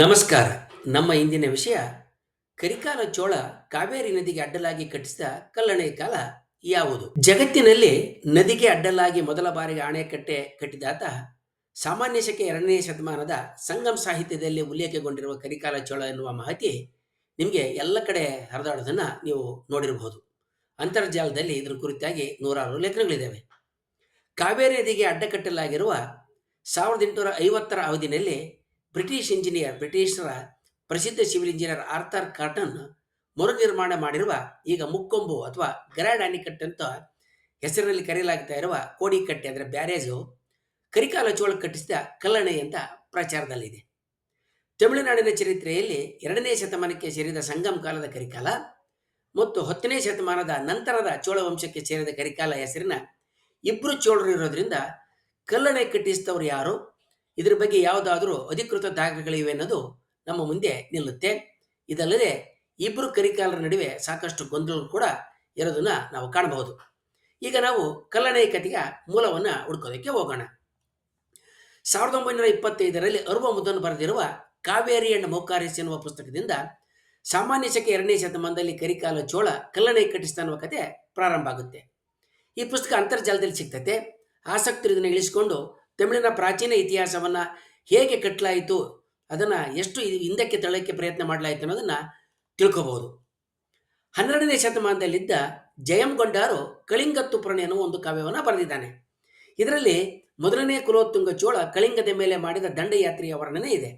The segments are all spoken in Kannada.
ನಮಸ್ಕಾರ. ನಮ್ಮ ಇಂದಿನ ವಿಷಯ, ಕರಿಕಾಲ ಚೋಳ ಕಾವೇರಿ ನದಿಗೆ ಅಡ್ಡಲಾಗಿ ಕಟ್ಟಿಸಿದ ಕಲ್ಲಣೆ ಕಾಲ ಯಾವುದು? ಜಗತ್ತಿನಲ್ಲಿ ನದಿಗೆ ಅಡ್ಡಲಾಗಿ ಮೊದಲ ಬಾರಿಗೆ ಅಣೆಕಟ್ಟೆ ಕಟ್ಟಿದಾತ, ಸಾಮಾನ್ಯ ಶಕೆ ಎರಡನೇ ಶತಮಾನದ ಸಂಗಮ್ ಸಾಹಿತ್ಯದಲ್ಲಿ ಉಲ್ಲೇಖಗೊಂಡಿರುವ ಕರಿಕಾಲ ಚೋಳ ಎನ್ನುವ ಮಾಹಿತಿ ನಿಮಗೆ ಎಲ್ಲ ಕಡೆ ಹರಿದಾಡೋದನ್ನು ನೀವು ನೋಡಿರಬಹುದು ಅಂತರ್ಜಾಲದಲ್ಲಿ ಇದರ ಕುರಿತಾಗಿ ನೂರಾರು ಲೇಖನಗಳಿದ್ದಾವೆ ಕಾವೇರಿ ನದಿಗೆ ಅಡ್ಡಕಟ್ಟಲಾಗಿರುವ ಸಾವಿರದ ಎಂಟುನೂರ ಐವತ್ತರ ಅವಧಿನಲ್ಲಿ ಬ್ರಿಟಿಷ್ ಇಂಜಿನಿಯರ್, ಬ್ರಿಟಿಷರ ಪ್ರಸಿದ್ಧ ಸಿವಿಲ್ ಇಂಜಿನಿಯರ್ ಆರ್ಥರ್ ಕಾರ್ಟನ್ ಮರುನಿರ್ಮಾಣ ಮಾಡಿರುವ ಈಗ ಮುಕ್ಕೊಂಬು ಅಥವಾ ಗರಾಡ್ ಅಣೆಕಟ್ಟೆ ಅಂತ ಹೆಸರಿನಲ್ಲಿ ಕರೆಯಲಾಗ್ತಾ ಇರುವ ಕೋಡಿಕಟ್ಟೆ ಅಂದರೆ ಬ್ಯಾರೇಜು, ಕರಿಕಾಲ ಚೋಳ ಕಟ್ಟಿಸಿದ ಕಲ್ಲಣೆ ಅಂತ ಪ್ರಚಾರದಲ್ಲಿದೆ. ತಮಿಳುನಾಡಿನ ಚರಿತ್ರೆಯಲ್ಲಿ ಎರಡನೇ ಶತಮಾನಕ್ಕೆ ಸೇರಿದ ಸಂಗಮ್ ಕಾಲದ ಕರಿಕಾಲ ಮತ್ತು ಹತ್ತನೇ ಶತಮಾನದ ನಂತರದ ಚೋಳ ವಂಶಕ್ಕೆ ಸೇರಿದ ಕರಿಕಾಲ ಹೆಸರಿನ ಇಬ್ಬರು ಚೋಳರು ಇರೋದ್ರಿಂದ ಕಲ್ಲಣೆ ಕಟ್ಟಿಸಿದವರು ಯಾರು? ಇದರ ಬಗ್ಗೆ ಯಾವುದಾದರೂ ಅಧಿಕೃತ ದಾಖಲೆಗಳಿವೆ ಅನ್ನೋದು ನಮ್ಮ ಮುಂದೆ ನಿಲ್ಲುತ್ತೆ. ಇದಲ್ಲದೆ ಇಬ್ಬರು ಕರಿಕಾಲರ ನಡುವೆ ಸಾಕಷ್ಟು ಗೊಂದಲಗಳು ಕೂಡ ಇರೋದನ್ನ ನಾವು ಕಾಣಬಹುದು. ಈಗ ನಾವು ಕಲ್ಲಣೆ ಕಥೆಯ ಮೂಲವನ್ನು ಹುಡ್ಕೋದಕ್ಕೆ ಹೋಗೋಣ. ಸಾವಿರದ ಒಂಬೈನೂರ ಇಪ್ಪತ್ತೈದರಲ್ಲಿ ಅರ್ವ ಮುದ್ದನ್ನು ಬರೆದಿರುವ ಕಾವೇರಿ ಅಂಡ್ ಮೌಕಾರಿಸ್ ಎನ್ನುವ ಪುಸ್ತಕದಿಂದ ಸಾಮಾನ್ಯ ಶಕೆ ಎರಡನೇ ಶತಮಾನದಲ್ಲಿ ಕರಿಕಾಲ ಚೋಳ ಕಲ್ಲಣೆ ಕಟ್ಟಿಸ್ತಾ ಅನ್ನುವ ಕತೆ ಪ್ರಾರಂಭ ಆಗುತ್ತೆ. ಈ ಪುಸ್ತಕ ಅಂತರ್ಜಾಲದಲ್ಲಿ ಸಿಗ್ತತೆ. ಆಸಕ್ತರು ಇದನ್ನು ಇಳಿಸಿಕೊಂಡು ತಮಿಳಿನ ಪ್ರಾಚೀನ ಇತಿಹಾಸವನ್ನು ಹೇಗೆ ಕಟ್ಟಲಾಯಿತು ಅದನ್ನು ಎಷ್ಟು ಹಿಂದಕ್ಕೆ ತಳ್ಳಕ್ಕೆ ಪ್ರಯತ್ನ ಮಾಡಲಾಯಿತು ಅನ್ನೋದನ್ನು ತಿಳ್ಕೋಬಹುದು. ಹನ್ನೆರಡನೇ ಶತಮಾನದಲ್ಲಿದ್ದ ಜಯಂಗೊಂಡಾರು ಕಳಿಂಗತ್ತು ಪ್ರಣಯ ಅನ್ನುವ ಒಂದು ಕಾವ್ಯವನ್ನು ಬರೆದಿದ್ದಾನೆ. ಇದರಲ್ಲಿ ಮೊದಲನೇ ಕುಲೋತ್ತುಂಗ ಚೋಳ ಕಳಿಂಗದ ಮೇಲೆ ಮಾಡಿದ ದಂಡಯಾತ್ರೆಯ ವರ್ಣನೆ ಇದೆ.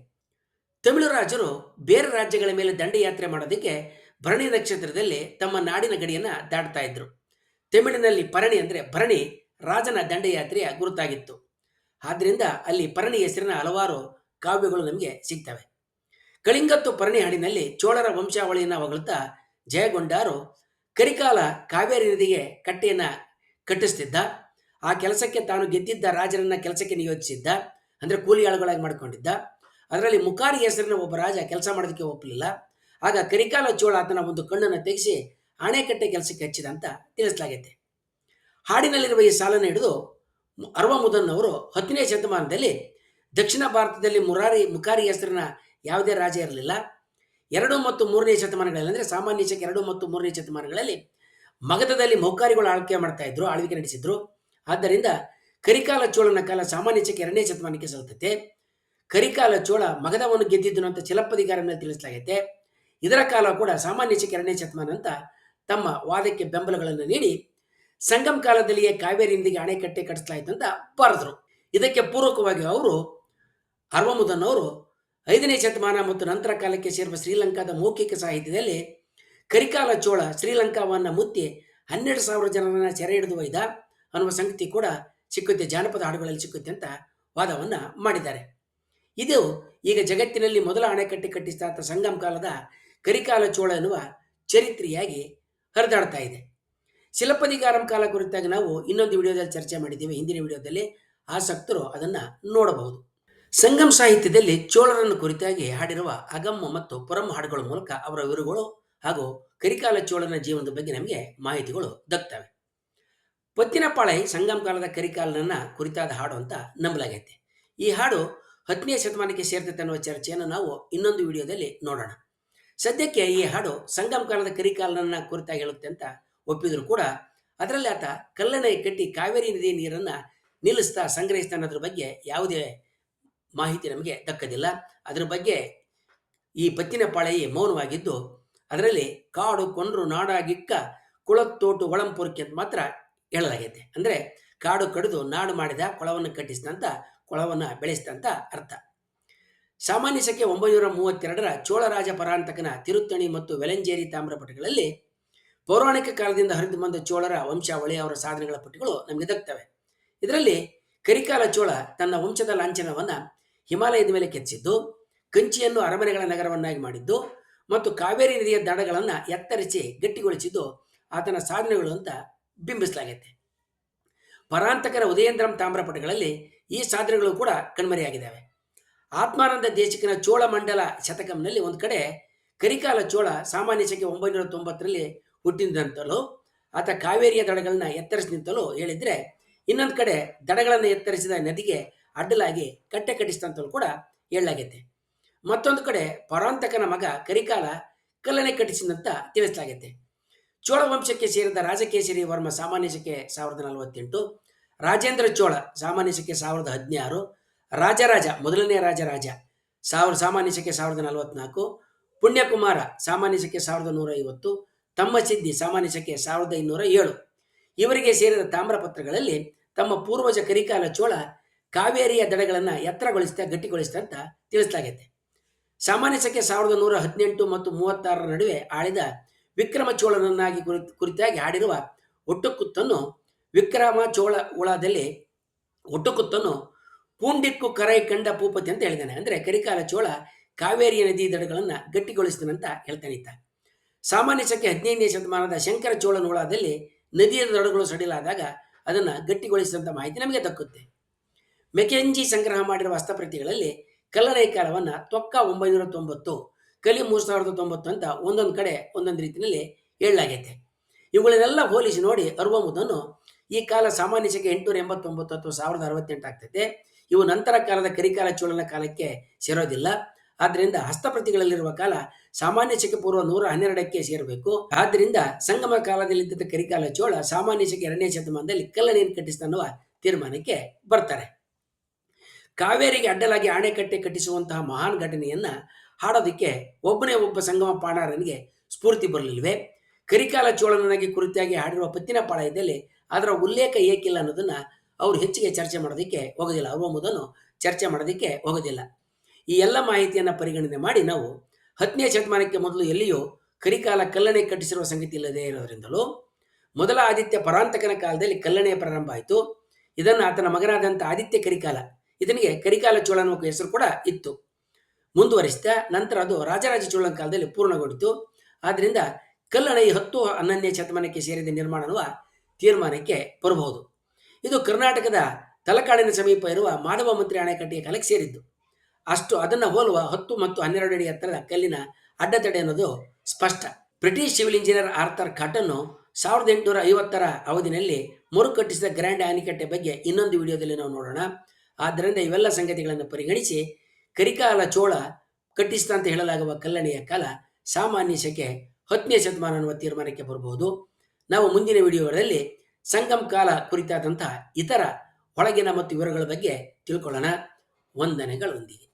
ತಮಿಳು ರಾಜರು ಬೇರೆ ರಾಜ್ಯಗಳ ಮೇಲೆ ದಂಡಯಾತ್ರೆ ಮಾಡೋದಕ್ಕೆ ಭರಣಿ ನಕ್ಷತ್ರದಲ್ಲಿ ತಮ್ಮ ನಾಡಿನ ಗಡಿಯನ್ನು ದಾಟ್ತಾ ಇದ್ರು. ತಮಿಳಿನಲ್ಲಿ ಪರಣಿ ಅಂದರೆ ಭರಣಿ, ರಾಜನ ದಂಡಯಾತ್ರೆಯ ಗುರುತಾಗಿತ್ತು. ಆದ್ದರಿಂದ ಅಲ್ಲಿ ಪರಣಿ ಹೆಸರಿನ ಹಲವಾರು ಕಾವ್ಯಗಳು ನಮಗೆ ಸಿಗ್ತವೆ. ಕಳಿಂಗತ್ತು ಪರಣಿ ಹಾಡಿನಲ್ಲಿ ಚೋಳರ ವಂಶಾವಳಿಯನ್ನು ಹೊಗಳುತ್ತಾ ಜಯಗೊಂಡಾರು ಕರಿಕಾಲ ಕಾವೇರಿ ನದಿಗೆ ಕಟ್ಟೆಯನ್ನು ಕಟ್ಟಿಸ್ತಿದ್ದ. ಆ ಕೆಲಸಕ್ಕೆ ತಾನು ಗೆದ್ದಿದ್ದ ರಾಜರನ್ನ ಕೆಲಸಕ್ಕೆ ನಿಯೋಜಿಸಿದ್ದ. ಅಂದರೆ ಕೂಲಿ ಆಳುಗಳಾಗಿ ಮಾಡ್ಕೊಂಡಿದ್ದ. ಅದರಲ್ಲಿ ಮುಖಾರಿ ಹೆಸರಿನ ಒಬ್ಬ ರಾಜ ಕೆಲಸ ಮಾಡೋದಕ್ಕೆ ಒಪ್ಪಲಿಲ್ಲ ಆಗ ಕರಿಕಾಲ ಚೋಳ ಆತನ ಒಂದು ಕಣ್ಣನ್ನು ತೆಗೆಸಿ ಅಣೆಕಟ್ಟೆ ಕೆಲಸಕ್ಕೆ ಹಚ್ಚಿದ ಅಂತ ತಿಳಿಸಲಾಗೈತೆ. ಹಾಡಿನಲ್ಲಿರುವ ಈ ಸಾಲನ್ನು ಹಿಡಿದು ಅರ್ವ ಮುದನ್ ಅವರು ಹತ್ತನೇ ಶತಮಾನದಲ್ಲಿ ದಕ್ಷಿಣ ಭಾರತದಲ್ಲಿ ಮುರಾರಿ ಮುಖಾರಿ ಹೆಸರಿನ ಯಾವುದೇ ರಾಜ ಇರಲಿಲ್ಲ. ಎರಡು ಮತ್ತು ಮೂರನೇ ಶತಮಾನಗಳಲ್ಲಿ ಅಂದರೆ ಸಾಮಾನ್ಯ ಶಕ್ ಎರಡು ಮತ್ತು ಮೂರನೇ ಶತಮಾನಗಳಲ್ಲಿ ಮಗಧದಲ್ಲಿ ಮೌಕಾರಿಗಳು ಆಳ್ಕೆ ಮಾಡ್ತಾ ಇದ್ರು, ಆಳ್ವಿಕೆ ನಡೆಸಿದ್ರು. ಆದ್ದರಿಂದ ಕರಿಕಾಲ ಚೋಳನ ಕಾಲ ಸಾಮಾನ್ಯ ಶಕ್ ಎರಡನೇ ಶತಮಾನಕ್ಕೆ ಸಲ್ತತೆ ಕರಿಕಾಲ ಚೋಳ ಮಗಧವನ್ನು ಗೆದ್ದಿದ್ದನು ಅಂತ ಚಿಲಪ್ಪದಿಗಾರನ ತಿಳಿಸಲಾಗುತ್ತೆ ಇದರ ಕಾಲ ಕೂಡ ಸಾಮಾನ್ಯ ಶಕ್ ಎರಡನೇ ಶತಮಾನ ಅಂತ ತಮ್ಮ ವಾದಕ್ಕೆ ಬೆಂಬಲಗಳನ್ನು ನೀಡಿ ಸಂಗಮ್ ಕಾಲದಲ್ಲಿಯೇ ಕಾವೇರಿ ನದಿಗೆ ಅಣೆಕಟ್ಟೆ ಇತ್ತು ಅಂತ ಬರೆದ್ರು ಇದಕ್ಕೆ ಪೂರಕವಾಗಿ ಅವರು ಅರ್ವಮುದನ್ ಅವರು ಐದನೇ ಶತಮಾನ ಮತ್ತು ನಂತರ ಕಾಲಕ್ಕೆ ಸೇರುವ ಶ್ರೀಲಂಕಾದ ಮೌಖಿಕ ಸಾಹಿತ್ಯದಲ್ಲಿ ಕರಿಕಾಲ ಚೋಳ ಶ್ರೀಲಂಕಾವನ್ನು ಮುತ್ತಿ ಹನ್ನೆರಡು ಸಾವಿರ ಜನರನ್ನ ಸೆರೆ ಹಿಡಿದು ಒಯ್ದ ಅನ್ನುವ ಸಂಗತಿ ಕೂಡ ಸಿಕ್ಕುತ್ತೆ, ಜಾನಪದ ಹಾಡುಗಳಲ್ಲಿ ಸಿಕ್ಕುತ್ತೆ ಅಂತ ವಾದವನ್ನು ಮಾಡಿದ್ದಾರೆ. ಇದು ಈಗ ಜಗತ್ತಿನಲ್ಲಿ ಮೊದಲ ಅಣೆಕಟ್ಟೆ ಕಟ್ಟಿಸಿದ ಸಂಗಮ್ ಕಾಲದ ಕರಿಕಾಲ ಚೋಳ ಎನ್ನುವ ಚರಿತ್ರೆಯಾಗಿ ಹರಿದಾಡ್ತಾ ಇದೆ. ಶಿಲಪದಿಗಾರಂ ಕಾಲ ಕುರಿತಾಗಿ ನಾವು ಇನ್ನೊಂದು ವಿಡಿಯೋದಲ್ಲಿ ಚರ್ಚೆ ಮಾಡಿದ್ದೇವೆ. ಹಿಂದಿನ ವಿಡಿಯೋದಲ್ಲಿ ಆಸಕ್ತರು ಅದನ್ನು ನೋಡಬಹುದು. ಸಂಗಮ್ ಸಾಹಿತ್ಯದಲ್ಲಿ ಚೋಳರನ್ನು ಕುರಿತಾಗಿ ಹಾಡಿರುವ ಅಗಮ್ಮ ಮತ್ತು ಪುರಂ ಹಾಡುಗಳ ಮೂಲಕ ಅವರ ವಿವರಗಳು ಹಾಗೂ ಕರಿಕಾಲ ಚೋಳನ ಜೀವನದ ಬಗ್ಗೆ ನಮಗೆ ಮಾಹಿತಿಗಳು ದಕ್ತವೆ. ಪತ್ತಿನಪಾಳೆ ಸಂಗಮ್ ಕಾಲದ ಕರಿಕಾಲನನ್ನ ಕುರಿತಾದ ಹಾಡು ಅಂತ ನಂಬಲಾಗೈತೆ. ಈ ಹಾಡು ಹತ್ತನೇ ಶತಮಾನಕ್ಕೆ ಸೇರ್ತೈತೆ ಅನ್ನುವ ಚರ್ಚೆಯನ್ನು ನಾವು ಇನ್ನೊಂದು ವಿಡಿಯೋದಲ್ಲಿ ನೋಡೋಣ. ಸದ್ಯಕ್ಕೆ ಈ ಹಾಡು ಸಂಗಮ್ ಕಾಲದ ಕರಿಕಾಲನನ್ನ ಕುರಿತಾಗಿ ಹೇಳುತ್ತೆ ಅಂತ ಒಪ್ಪಿದ್ರು ಕೂಡ ಅದರಲ್ಲಿ ಆತ ಕಲ್ಲಣೆ ಕಟ್ಟಿ ಕಾವೇರಿ ನದಿ ನೀರನ್ನು ನಿಲ್ಲಿಸ್ತಾ ಸಂಗ್ರಹಿಸ್ತಾ ಅನ್ನೋದ್ರ ಬಗ್ಗೆ ಯಾವುದೇ ಮಾಹಿತಿ ನಮಗೆ ದಕ್ಕದಿಲ್ಲ. ಅದರ ಬಗ್ಗೆ ಈ ಪತ್ತಿನ ಪಾಳೆಯಿ ಮೌನವಾಗಿದ್ದು, ಅದರಲ್ಲಿ ಕಾಡು, ಕೊಂಡ್ರು ನಾಡಾಗಿಕ್ಕ ಕುಳತ್ತೋಟು ಒಳಂಪುರಕ್ಕೆ ಅಂತ ಮಾತ್ರ ಹೇಳಲಾಗೈತೆ. ಅಂದರೆ ಕಾಡು ಕಡಿದು ನಾಡು ಮಾಡಿದ ಕೊಳವನ್ನು ಕಟ್ಟಿಸಿದಂತ ಕೊಳವನ್ನು ಬೆಳೆಸಿದಂತ ಅರ್ಥ. ಸಾಮಾನ್ಯ ಸಂಖ್ಯೆ ಒಂಬೈನೂರ ಮೂವತ್ತೆರಡರ ಚೋಳರಾಜ ಪರಾಂತಕನ ತಿರುತ್ತಣಿ ಮತ್ತು ವೆಲಂಜೇರಿ ತಾಮ್ರಪಟಗಳಲ್ಲಿ ಪೌರಾಣಿಕ ಕಾಲದಿಂದ ಹರಿದು ಬಂದ ಚೋಳರ ವಂಶಾವಳಿ ಅವರ ಸಾಧನೆಗಳ ಪಟ್ಟಿಗಳು ನಮಗೆ ದಕ್ತವೆ. ಇದರಲ್ಲಿ ಕರಿಕಾಲ ಚೋಳ ತನ್ನ ವಂಶದ ಲಾಂಛನವನ್ನು ಹಿಮಾಲಯದ ಮೇಲೆ ಕೆತ್ತಿಸಿದ್ದು, ಕಂಚಿಯನ್ನು ಅರಮನೆಗಳ ನಗರವನ್ನಾಗಿ ಮಾಡಿದ್ದು ಮತ್ತು ಕಾವೇರಿ ನದಿಯ ದಡಗಳನ್ನು ಎತ್ತರಿಸಿ ಗಟ್ಟಿಗೊಳಿಸಿದ್ದು ಆತನ ಸಾಧನೆಗಳು ಅಂತ ಬಿಂಬಿಸಲಾಗೈತೆ. ಪರಾಂತಕರ ಉದಯೇಂದ್ರಂ ತಾಮ್ರಪಟಗಳಲ್ಲಿ ಈ ಸಾಧನೆಗಳು ಕೂಡ ಕಣ್ಮರೆಯಾಗಿದ್ದಾವೆ. ಆತ್ಮಾನಂದ ದೇಶಿಕನ ಚೋಳ ಮಂಡಲ ಶತಕಂನಲ್ಲಿ ಒಂದು ಕಡೆ ಕರಿಕಾಲ ಚೋಳ ಸಾಮಾನ್ಯ ಸಂಖ್ಯೆ ಒಂಬೈನೂರ ತೊಂಬತ್ತರಲ್ಲಿ ಹುಟ್ಟಿದಂತಲೂ ಆತ ಕಾವೇರಿಯ ದಡಗಳನ್ನ ಎತ್ತರಿಸಿ ಹೇಳಿದ್ರೆ, ಇನ್ನೊಂದು ಕಡೆ ದಡಗಳನ್ನು ಎತ್ತರಿಸಿದ ನದಿಗೆ ಅಡ್ಡಲಾಗಿ ಕಟ್ಟೆ ಕಟ್ಟಿಸಿದಂತಲೂ ಕೂಡ ಹೇಳಲಾಗೈತೆ. ಮತ್ತೊಂದು ಕಡೆ ಪರಾಂತಕನ ಮಗ ಕರಿಕಾಲ ಕಲ್ಲನೆ ಕಟ್ಟಿಸಿದಂತ ತಿಳಿಸಲಾಗೈತೆ. ಚೋಳ ವಂಶಕ್ಕೆ ಸೇರಿದ ರಾಜಕೇಸರಿ ವರ್ಮ ಸಾಮಾನ್ಯ ಶಕೆ ಸಾವಿರದ ನಲವತ್ತೆಂಟು, ರಾಜೇಂದ್ರ ಚೋಳ ಸಾಮಾನ್ಯ ಶಕೆ ಸಾವಿರದ ಹದಿನಾರು, ರಾಜರಾಜ ಮೊದಲನೇ ರಾಜರಾಜ ಸಾವಿರ ಸಾಮಾನ್ಯ ಶಕೆ ಸಾವಿರದ ನಲವತ್ನಾಲ್ಕು, ಪುಣ್ಯಕುಮಾರ ಸಾಮಾನ್ಯ ಶಕೆ ಸಾವಿರದ ನೂರ ಐವತ್ತು ತಮ್ಮ ಸಿದ್ಧಿ ಸಾಮಾನ್ಯ ಶಕೆ ಸಾವಿರದ ಇನ್ನೂರ ಏಳು. ಇವರಿಗೆ ಸೇರಿದ ತಾಮ್ರಪತ್ರಗಳಲ್ಲಿ ತಮ್ಮ ಪೂರ್ವಜ ಕರಿಕಾಲ ಚೋಳ ಕಾವೇರಿಯ ದಡಗಳನ್ನು ಎತ್ತರಗೊಳಿಸ್ತಾ ಗಟ್ಟಿಗೊಳಿಸ್ತಾ ಅಂತ ತಿಳಿಸಲಾಗಿದೆ ಸಾಮಾನ್ಯ ಶಕೆ ಸಾವಿರದ ನೂರ ಹದಿನೆಂಟು ಮತ್ತು ಮೂವತ್ತಾರರ ನಡುವೆ ಆಳಿದ ವಿಕ್ರಮ ಚೋಳನನ್ನಾಗಿ ಕುರಿತ್ ಕುರಿತಾಗಿ ಆಡಿರುವ ಒಟ್ಟುಕುತ್ತನ್ನು ವಿಕ್ರಮ ಚೋಳ ಉಳದಲ್ಲಿ ಒಟ್ಟುಕುತ್ತನ್ನು ಪೂಂಡಿಕ್ಕು ಕರೈ ಕಂಡ ಪೂಪತಿ ಅಂತ ಹೇಳಿದ್ದಾನೆ. ಅಂದರೆ ಕರಿಕಾಲ ಚೋಳ ಕಾವೇರಿಯ ನದಿ ದಡಗಳನ್ನು ಗಟ್ಟಿಗೊಳಿಸ್ತಾನಂತ ಹೇಳ್ತಾನೆ ಈತ. ಸಾಮಾನ್ಯ ಸಂಖ್ಯೆ ಹದಿನೈದನೇ ಶತಮಾನದ ಶಂಕರ ಚೋಳನ ಉಳದಲ್ಲಿ ನದಿಯ ದಡಗಳು ಸಡಿಲಾದಾಗ ಅದನ್ನು ಗಟ್ಟಿಗೊಳಿಸಿದಂಥ ಮಾಹಿತಿ ನಮಗೆ ದಕ್ಕುತ್ತೆ. ಮೆಕೆಂಜಿ ಸಂಗ್ರಹ ಮಾಡಿರುವ ಹಸ್ತಪ್ರತಿಗಳಲ್ಲಿ ಕಲ್ಲಣೈ ಕಾಲವನ್ನು ತೊಕ್ಕ ಒಂಬೈನೂರ ತೊಂಬತ್ತು ಕಲಿ ಮೂರು ಸಾವಿರದ ತೊಂಬತ್ತು ಅಂತ ಒಂದೊಂದು ಕಡೆ ಒಂದೊಂದು ರೀತಿಯಲ್ಲಿ ಹೇಳಲಾಗೈತೆ. ಇವುಗಳನ್ನೆಲ್ಲ ಹೋಲಿಸಿ ನೋಡಿ ಅರುವಮುದನ್ನು ಈ ಕಾಲ ಸಾಮಾನ್ಯ ಸಂಖ್ಯೆ ಎಂಟುನೂರ ಎಂಬತ್ತೊಂಬತ್ತು ಅಥವಾ ಸಾವಿರದ ಅರವತ್ತೆಂಟು ಆಗ್ತೈತೆ. ಇವು ನಂತರ ಕಾಲದ ಕರಿಕಾಲ ಚೋಳನ ಕಾಲಕ್ಕೆ ಸೇರೋದಿಲ್ಲ. ಆದ್ದರಿಂದ ಹಸ್ತಪ್ರತಿಗಳಲ್ಲಿರುವ ಕಾಲ ಸಾಮಾನ್ಯ ಶಕೆ ಪೂರ್ವ ನೂರ ಹನ್ನೆರಡಕ್ಕೆ ಸೇರಬೇಕು. ಆದ್ದರಿಂದ ಸಂಗಮ ಕಾಲದಲ್ಲಿದ್ದ ಕರಿಕಾಲ ಚೋಳ ಸಾಮಾನ್ಯ ಶಕೆ ಎರಡನೇ ಶತಮಾನದಲ್ಲಿ ಕಲ್ಲಣೆಯನ್ನು ಕಟ್ಟಿಸಿದ ತೀರ್ಮಾನಕ್ಕೆ ಬರ್ತಾರೆ. ಕಾವೇರಿಗೆ ಅಡ್ಡಲಾಗಿ ಆಣೆಕಟ್ಟೆ ಕಟ್ಟಿಸುವಂತಹ ಮಹಾನ್ ಘಟನೆಯನ್ನ ಹಾಡೋದಕ್ಕೆ ಒಬ್ಬನೇ ಒಬ್ಬ ಸಂಗಮ ಪಾಣಾರನಿಗೆ ಸ್ಫೂರ್ತಿ ಬರಲಿಲ್ವೆ? ಕರಿಕಾಲ ಚೋಳನಾಗಿ ಕುರಿತಾಗಿ ಹಾಡಿರುವ ಪತ್ತಿನ ಪಾಳಯದಲ್ಲಿ ಅದರ ಉಲ್ಲೇಖ ಏಕಿಲ್ಲ ಅನ್ನೋದನ್ನ ಅವರು ಹೆಚ್ಚಿಗೆ ಚರ್ಚೆ ಮಾಡೋದಕ್ಕೆ ಹೋಗೋದಿಲ್ಲ. ಅರುವಮುದನ್ನು ಚರ್ಚೆ ಮಾಡೋದಕ್ಕೆ ಹೋಗೋದಿಲ್ಲ. ಈ ಎಲ್ಲ ಮಾಹಿತಿಯನ್ನು ಪರಿಗಣನೆ ಮಾಡಿ ನಾವು ಹತ್ತನೇ ಶತಮಾನಕ್ಕೆ ಮೊದಲು ಎಲ್ಲಿಯೂ ಕರಿಕಾಲ ಕಲ್ಲಣೆ ಕಟ್ಟಿಸಿರುವ ಸಂಗತಿ ಇಲ್ಲದೇ ಇರೋದರಿಂದಲೂ ಮೊದಲ ಆದಿತ್ಯ ಪರಾಂತಕನ ಕಾಲದಲ್ಲಿ ಕಲ್ಲಣೆ ಪ್ರಾರಂಭ ಆಯಿತು. ಇದನ್ನು ಆತನ ಮಗನಾದಂಥ ಆದಿತ್ಯ ಕರಿಕಾಲ, ಇದನಿಗೆ ಕರಿಕಾಲ ಚೋಳ ಅನ್ನುವ ಹೆಸರು ಕೂಡ ಇತ್ತು. ಮುಂದುವರಿಸಿದ ನಂತರ ಅದು ರಾಜರಾಜ ಚೋಳನ ಕಾಲದಲ್ಲಿ ಪೂರ್ಣಗೊಂಡಿತು. ಆದ್ದರಿಂದ ಕಲ್ಲಣೆ ಹತ್ತು ಹನ್ನೊಂದನೇ ಶತಮಾನಕ್ಕೆ ಸೇರಿದ ನಿರ್ಮಾಣ ಅನ್ನುವ ತೀರ್ಮಾನಕ್ಕೆ ಬರಬಹುದು. ಇದು ಕರ್ನಾಟಕದ ತಲಕಾಡಿನ ಸಮೀಪ ಇರುವ ಮಾಧವ ಮಂತ್ರಿ ಅಣೆಕಟ್ಟೆಯ ಕಾಲಕ್ಕೆ ಸೇರಿದ್ದು. ಅಷ್ಟು ಅದನ್ನು ಹೋಲುವ ಹತ್ತು ಮತ್ತು ಹನ್ನೆರಡು ಅಡಿ ಎತ್ತರದ ಕಲ್ಲಿನ ಅಡ್ಡತಡೆ ಅನ್ನೋದು ಸ್ಪಷ್ಟ. ಬ್ರಿಟಿಷ್ ಸಿವಿಲ್ ಇಂಜಿನಿಯರ್ ಆರ್ಥರ್ ಕಾಟನ್ನು ಸಾವಿರದ ಎಂಟುನೂರ ಐವತ್ತರ ಅವಧಿನಲ್ಲಿ ಮರುಕಟ್ಟಿಸಿದ ಗ್ರ್ಯಾಂಡ್ ಆನಿಕಟ್ಟೆ ಬಗ್ಗೆ ಇನ್ನೊಂದು ವಿಡಿಯೋದಲ್ಲಿ ನಾವು ನೋಡೋಣ. ಆದ್ದರಿಂದ ಇವೆಲ್ಲ ಸಂಗತಿಗಳನ್ನು ಪರಿಗಣಿಸಿ ಕರಿಕಾಲ ಚೋಳ ಕಟ್ಟಿಸಿದ ಅಂತ ಹೇಳಲಾಗುವ ಕಲ್ಲಣೆಯ ಕಾಲ ಸಾಮಾನ್ಯ ಶಕೆ ಹತ್ತನೇ ಶತಮಾನ ಅನ್ನುವ ತೀರ್ಮಾನಕ್ಕೆ ಬರಬಹುದು. ನಾವು ಮುಂದಿನ ವಿಡಿಯೋಗಳಲ್ಲಿ ಸಂಗಮ್ ಕಾಲ ಕುರಿತಾದಂತಹ ಇತರ ಒಳಗಿನ ಮತ್ತು ವಿವರಗಳ ಬಗ್ಗೆ ತಿಳ್ಕೊಳ್ಳೋಣ. ವಂದನೆಗಳೊಂದಿಗೆ.